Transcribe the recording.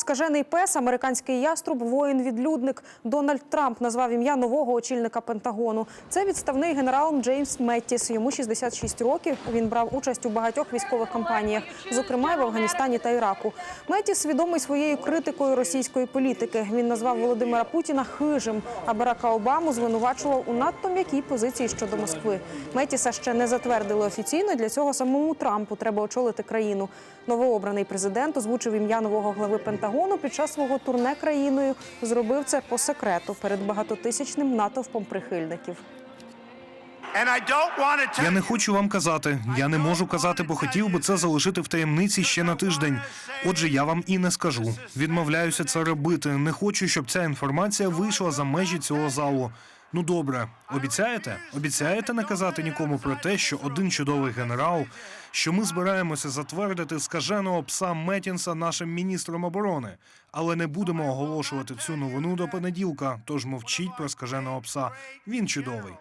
Скажений пес, американський яструб, воїн-відлюдник Дональд Трамп назвав ім'я нового очільника Пентагону. Це відставний генерал Джеймс Меттіс. Йому 66 років. Він брав участь у багатьох військових кампаніях, зокрема й в Афганістані та Іраку. Меттіс відомий своєю критикою російської політики. Він назвав Володимира Путіна хижим, а Барака Обаму звинувачував у надто м'якій позиції щодо Москви. Меттіса ще не затвердили офіційно. Для цього самому Трампу треба очолити країну. Новообраний президент озвучив ім'я нового глави Пентагону під час свого турне країною. Зробив це по секрету перед багатотисячним натовпом прихильників. Я не хочу вам казати. Я не можу казати, бо хотів би це залишити в таємниці ще на тиждень. Отже, я вам і не скажу. Відмовляюся це робити. Не хочу, щоб ця інформація вийшла за межі цього залу. Ну добре, обіцяєте? Обіцяєте не казати нікому про те, що один чудовий генерал, що ми збираємося затвердити скаженого пса Метінса нашим міністром оборони, але не будемо оголошувати цю новину до понеділка. Тож мовчіть про скаженого пса. Він чудовий.